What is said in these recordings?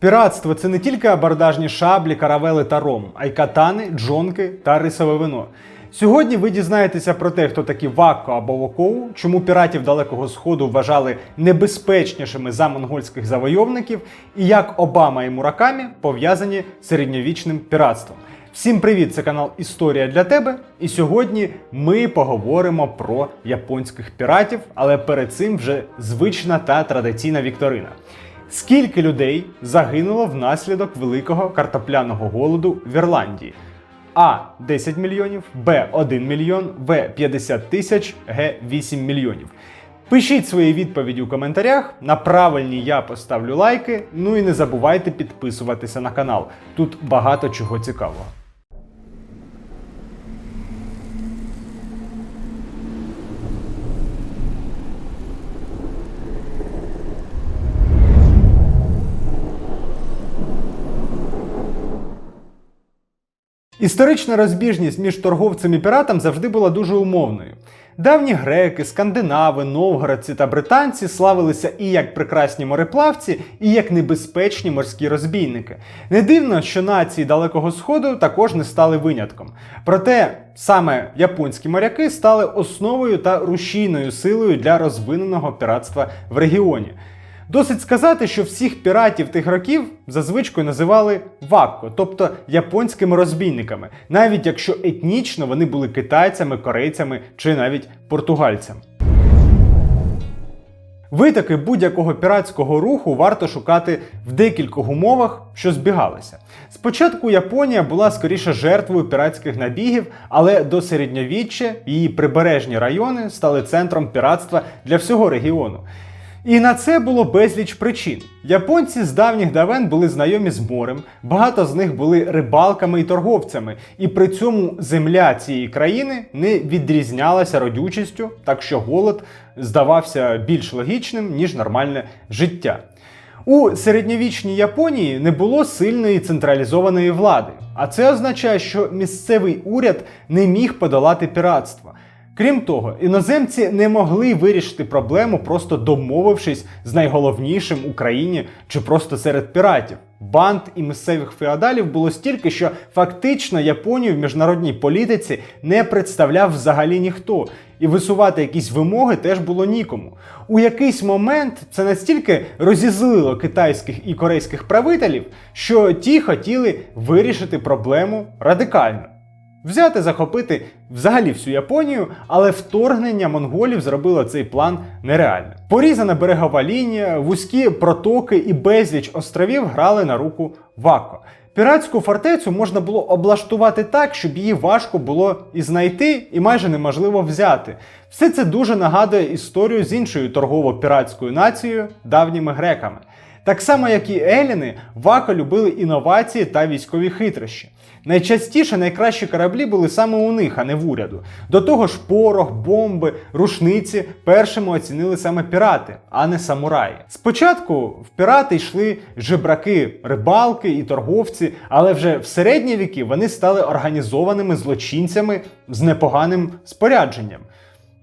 Піратство це не тільки абордажні шаблі, каравели та ром, а й катани, джонки та рисове вино. Сьогодні ви дізнаєтеся про те, хто такі Вакко або Вокоу, чому піратів Далекого Сходу вважали небезпечнішими за монгольських завойовників, і як Обама і Муракамі пов'язані з середньовічним піратством. Всім привіт! Це канал Історія для тебе. І сьогодні ми поговоримо про японських піратів, але перед цим вже звична та традиційна вікторина. Скільки людей загинуло внаслідок великого картопляного голоду в Ірландії? А 10 мільйонів, Б 1 мільйон, В 50 тисяч, Г 8 мільйонів. Пишіть свої відповіді у коментарях. На правильні я поставлю лайки. Ну і не забувайте підписуватися на канал. Тут багато чого цікавого. Історична розбіжність між торговцем і піратом завжди була дуже умовною. Давні греки, скандинави, новгородці та британці славилися і як прекрасні мореплавці, і як небезпечні морські розбійники. Не дивно, що нації Далекого Сходу також не стали винятком. Проте саме японські моряки стали основою та рушійною силою для розвиненого піратства в регіоні. Досить сказати, що всіх піратів тих років за звичкою називали вакко, тобто японськими розбійниками, навіть якщо етнічно вони були китайцями, корейцями чи навіть португальцями. Витоки будь-якого піратського руху варто шукати в декількох умовах, що збігалися. Спочатку Японія була скоріше жертвою піратських набігів, але до середньовіччя її прибережні райони стали центром піратства для всього регіону. І на це було безліч причин. Японці з давніх давен були знайомі з морем, багато з них були рибалками і торговцями, і при цьому земля цієї країни не відрізнялася родючістю, так що голод здавався більш логічним, ніж нормальне життя. У середньовічній Японії не було сильної централізованої влади, а це означає, що місцевий уряд не міг подолати піратство. Крім того, іноземці не могли вирішити проблему, просто домовившись з найголовнішим у країні чи просто серед піратів. Банд і місцевих феодалів було стільки, що фактично Японію в міжнародній політиці не представляв взагалі ніхто, і висувати якісь вимоги теж було нікому. У якийсь момент це настільки розізлило китайських і корейських правителів, що ті хотіли вирішити проблему радикально. Взяти захопити взагалі всю Японію, але вторгнення монголів зробило цей план нереальним. Порізана берегова лінія, вузькі протоки і безліч островів грали на руку Вако. Піратську фортецю можна було облаштувати так, щоб її важко було і знайти, і майже неможливо взяти. Все це дуже нагадує історію з іншою торгово-піратською нацією давніми греками. Так само, як і Еліни, Вако любили інновації та військові хитрощі. Найчастіше найкращі кораблі були саме у них, а не в уряду. До того ж, порох, бомби, рушниці першими оцінили саме пірати, а не самураї. Спочатку в пірати йшли жебраки, рибалки і торговці, але вже в середні віки вони стали організованими злочинцями з непоганим спорядженням.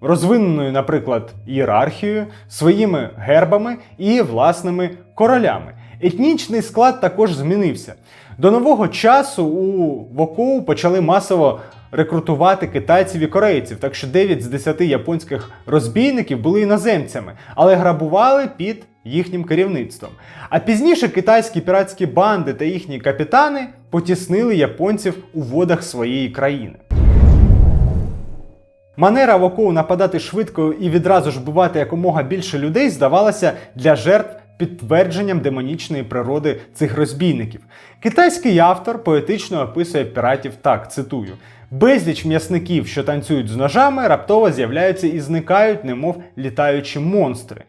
Розвиненою, наприклад, ієрархією, своїми гербами і власними королями. Етнічний склад також змінився. До нового часу у Вокоу почали масово рекрутувати китайців і корейців, так що 9 з 10 японських розбійників були іноземцями, але грабували під їхнім керівництвом. А пізніше китайські піратські банди та їхні капітани потіснили японців у водах своєї країни. Манера Вокоу нападати швидко і відразу ж бувати якомога більше людей здавалася для жертв підтвердженням демонічної природи цих розбійників. Китайський автор поетично описує піратів так: цитую. Безліч м'ясників, що танцюють з ножами, раптово з'являються і зникають, немов літаючі монстри.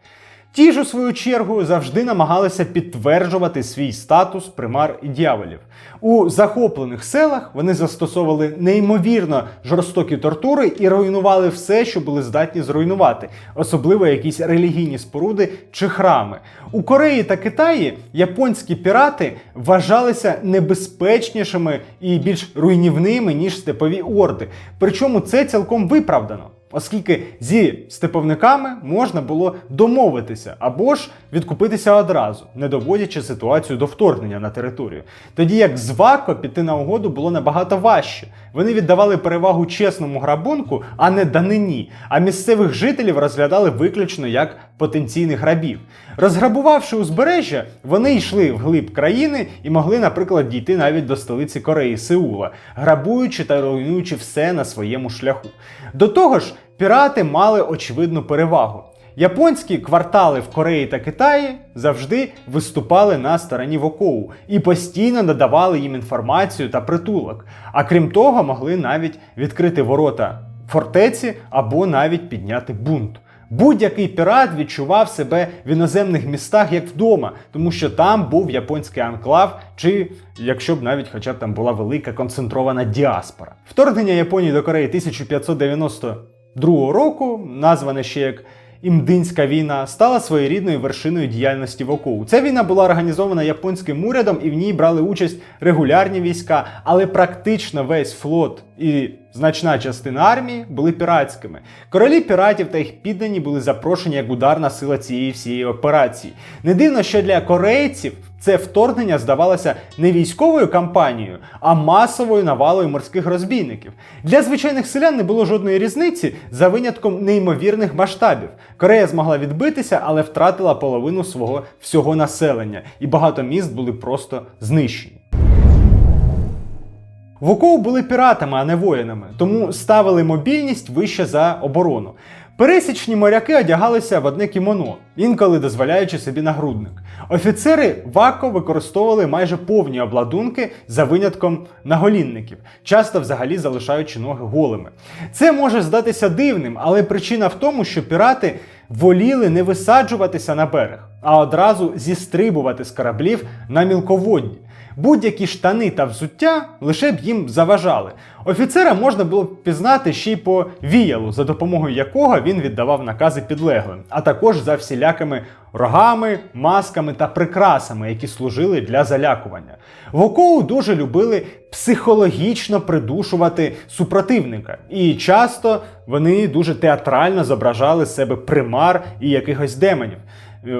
Ті ж, у свою чергу, завжди намагалися підтверджувати свій статус примар і дьяволів. У захоплених селах вони застосовували неймовірно жорстокі тортури і руйнували все, що були здатні зруйнувати, особливо якісь релігійні споруди чи храми. У Кореї та Китаї японські пірати вважалися небезпечнішими і більш руйнівними, ніж степові орди. Причому це цілком виправдано. Оскільки зі степовниками можна було домовитися або ж відкупитися одразу, не доводячи ситуацію до вторгнення на територію. Тоді як з ВАКО піти на угоду було набагато важче. Вони віддавали перевагу чесному грабунку, а не данині. А місцевих жителів розглядали виключно як потенційних рабів. Розграбувавши узбережжя, вони йшли вглиб країни і могли, наприклад, дійти навіть до столиці Кореї Сеула, грабуючи та руйнуючи все на своєму шляху. До того ж, пірати мали очевидну перевагу. Японські квартали в Кореї та Китаї завжди виступали на стороні Вокоу і постійно надавали їм інформацію та притулок. А крім того, могли навіть відкрити ворота фортеці або навіть підняти бунт. Будь-який пірат відчував себе в іноземних містах як вдома, тому що там був японський анклав, чи якщо б навіть хоча б там була велика концентрована діаспора. Вторгнення Японії до Кореї 1592 року, названа ще як Імдинська війна стала своєрідною вершиною діяльності ВОКУ. Ця війна була організована японським урядом і в ній брали участь регулярні війська, але практично весь флот і значна частина армії були піратськими. Королі піратів та їх піддані були запрошені як ударна сила цієї всієї операції. Не дивно, що для корейців це вторгнення здавалося не військовою кампанією, а масовою навалою морських розбійників. Для звичайних селян не було жодної різниці за винятком неймовірних масштабів. Корея змогла відбитися, але втратила половину свого всього населення, і багато міст були просто знищені. Вокоу були піратами, а не воїнами, тому ставили мобільність вище за оборону. Пересічні моряки одягалися в одне кімоно, інколи дозволяючи собі нагрудник. Офіцери вако використовували майже повні обладунки за винятком наголінників, часто взагалі залишаючи ноги голими. Це може здатися дивним, але причина в тому, що пірати воліли не висаджуватися на берег, а одразу зістрибувати з кораблів на мілководні. Будь-які штани та взуття лише б їм заважали. Офіцера можна було б пізнати ще й по віялу, за допомогою якого він віддавав накази підлеглим, а також за всілякими рогами, масками та прикрасами, які служили для залякування. Вокоу дуже любили психологічно придушувати супротивника, і часто вони дуже театрально зображали себе примар і якихось демонів. Е,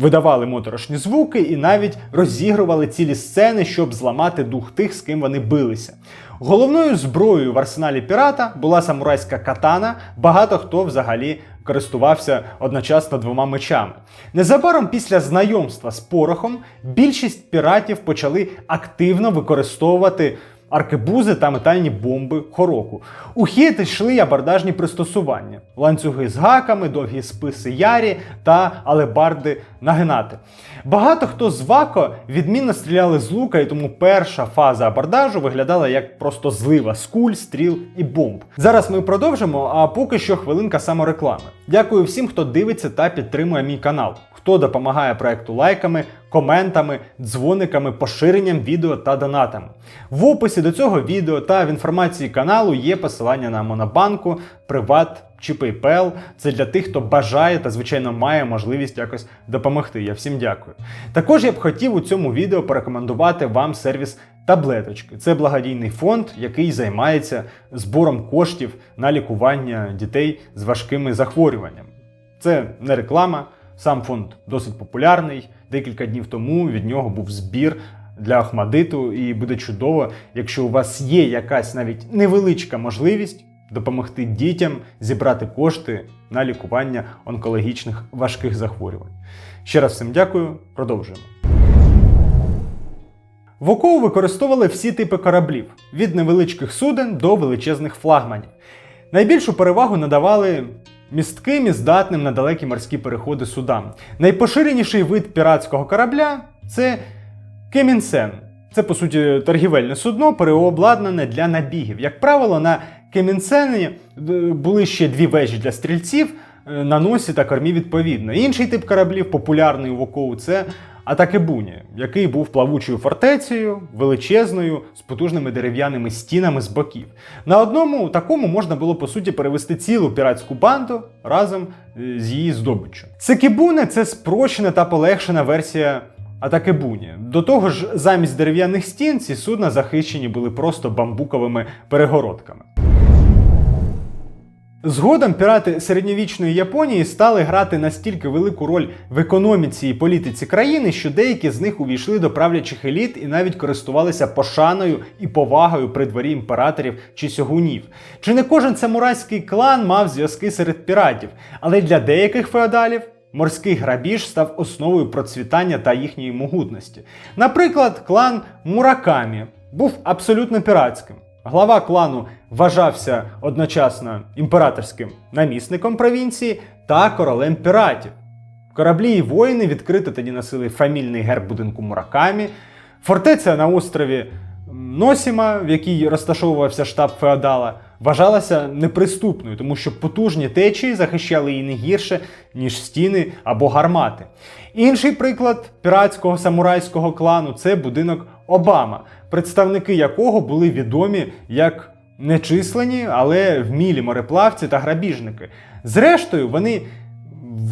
видавали моторошні звуки і навіть розігрували цілі сцени, щоб зламати дух тих, з ким вони билися. Головною зброєю в арсеналі пірата була самурайська катана. Багато хто взагалі користувався одночасно двома мечами. Незабаром після знайомства з порохом більшість піратів почали активно використовувати аркебузи та метальні бомби хороку. У хід йшли абордажні пристосування, ланцюги з гаками, довгі списи ярі та алебарди нагинати. Багато хто з вако відмінно стріляли з лука, і тому перша фаза абордажу виглядала як просто злива з куль, стріл і бомб. Зараз ми продовжимо, а поки що хвилинка самореклами. Дякую всім, хто дивиться та підтримує мій канал хто допомагає проекту лайками, коментами, дзвониками, поширенням відео та донатами. В описі до цього відео та в інформації каналу є посилання на Монобанку, Приват чи PayPal. Це для тих, хто бажає та, звичайно, має можливість якось допомогти. Я всім дякую. Також я б хотів у цьому відео порекомендувати вам сервіс. Таблеточки це благодійний фонд, який займається збором коштів на лікування дітей з важкими захворюваннями. Це не реклама, Сам фонд досить популярний. Декілька днів тому від нього був збір для Ахмадиту, і буде чудово, якщо у вас є якась навіть невеличка можливість допомогти дітям зібрати кошти на лікування онкологічних важких захворювань. Ще раз всім дякую, продовжуємо. В ОКО використовували всі типи кораблів від невеличких суден до величезних флагманів. Найбільшу перевагу надавали містким і здатним на далекі морські переходи судам. Найпоширеніший вид піратського корабля це кемінсен. Це, по суті, торгівельне судно, переобладнане для набігів. Як правило, на кемінсені е, були ще дві вежі для стрільців е, на носі та кормі відповідно. Інший тип кораблів, популярний у Вокоу, це Атакебуні, який був плавучою фортецею, величезною, з потужними дерев'яними стінами з боків. На одному такому можна було по суті перевести цілу піратську банду разом е, з її здобиччю. Секібуне це спрощена та полегшена версія. Атакебуні. До того ж, замість дерев'яних стін ці судна захищені були просто бамбуковими перегородками. Згодом пірати середньовічної Японії стали грати настільки велику роль в економіці і політиці країни, що деякі з них увійшли до правлячих еліт і навіть користувалися пошаною і повагою при дворі імператорів чи сьогунів. Чи не кожен самурайський клан мав зв'язки серед піратів, але для деяких феодалів. Морський грабіж став основою процвітання та їхньої могутності. Наприклад, клан Муракамі був абсолютно піратським. Глава клану вважався одночасно імператорським намісником провінції та королем піратів. Кораблі і воїни відкрито тоді носили фамільний герб будинку Муракамі, фортеця на острові Носіма, в якій розташовувався штаб феодала, вважалася неприступною, тому що потужні течії захищали її не гірше, ніж стіни або гармати. Інший приклад піратського самурайського клану це будинок Обама, представники якого були відомі як нечислені, але вмілі мореплавці та грабіжники. Зрештою, вони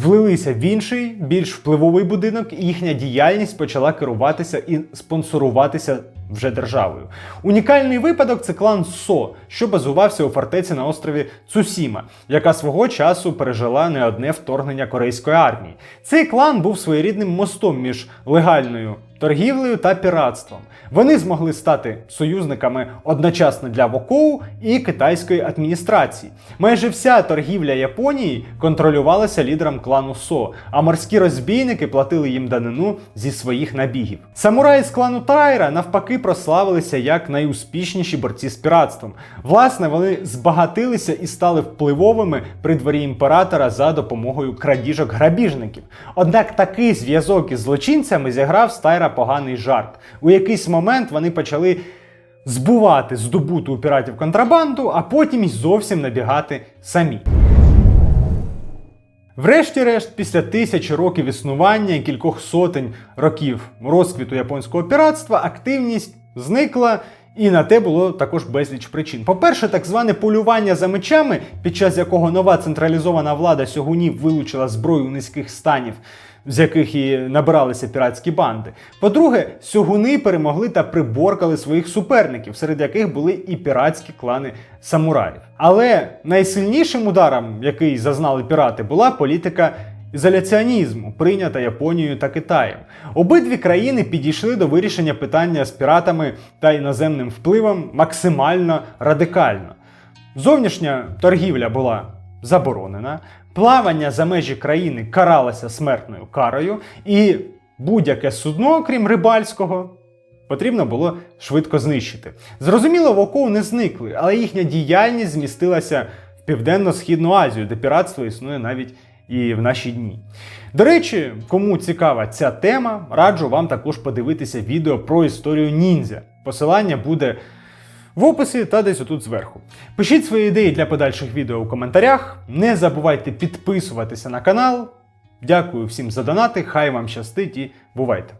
влилися в інший, більш впливовий будинок, і їхня діяльність почала керуватися і спонсоруватися вже державою. Унікальний випадок це клан Со, що базувався у фортеці на острові Цусіма, яка свого часу пережила не одне вторгнення корейської армії. Цей клан був своєрідним мостом між легальною торгівлею та піратством. Вони змогли стати союзниками одночасно для Вокоу і китайської адміністрації. Майже вся торгівля Японії контролювалася лідером клану Со, а морські розбійники платили їм данину зі своїх набігів. Самураї з клану Тайра навпаки прославилися як найуспішніші борці з піратством. Власне, вони збагатилися і стали впливовими при дворі імператора за допомогою крадіжок грабіжників. Однак такий зв'язок із злочинцями зіграв з Тайра поганий жарт. У якийсь момент вони почали збувати здобуту у піратів контрабанду, а потім й зовсім набігати самі. Врешті-решт, після тисячі років існування і кількох сотень років розквіту японського піратства, активність зникла. І на те було також безліч причин. По-перше, так зване полювання за мечами, під час якого нова централізована влада сьогунів вилучила зброю низьких станів, з яких і набиралися піратські банди. По-друге, сьогуни перемогли та приборкали своїх суперників, серед яких були і піратські клани самураїв. Але найсильнішим ударом, який зазнали пірати, була політика. Ізоляціонізму, прийнята Японією та Китаєм. Обидві країни підійшли до вирішення питання з піратами та іноземним впливом максимально радикально. Зовнішня торгівля була заборонена, плавання за межі країни каралося смертною карою, і будь-яке судно, крім рибальського, потрібно було швидко знищити. Зрозуміло, Вокоу не зникли, але їхня діяльність змістилася в Південно-Східну Азію, де піратство існує навіть і в наші дні. До речі, кому цікава ця тема, раджу вам також подивитися відео про історію ніндзя. Посилання буде в описі та десь отут зверху. Пишіть свої ідеї для подальших відео у коментарях. Не забувайте підписуватися на канал. Дякую всім за донати, хай вам щастить і бувайте!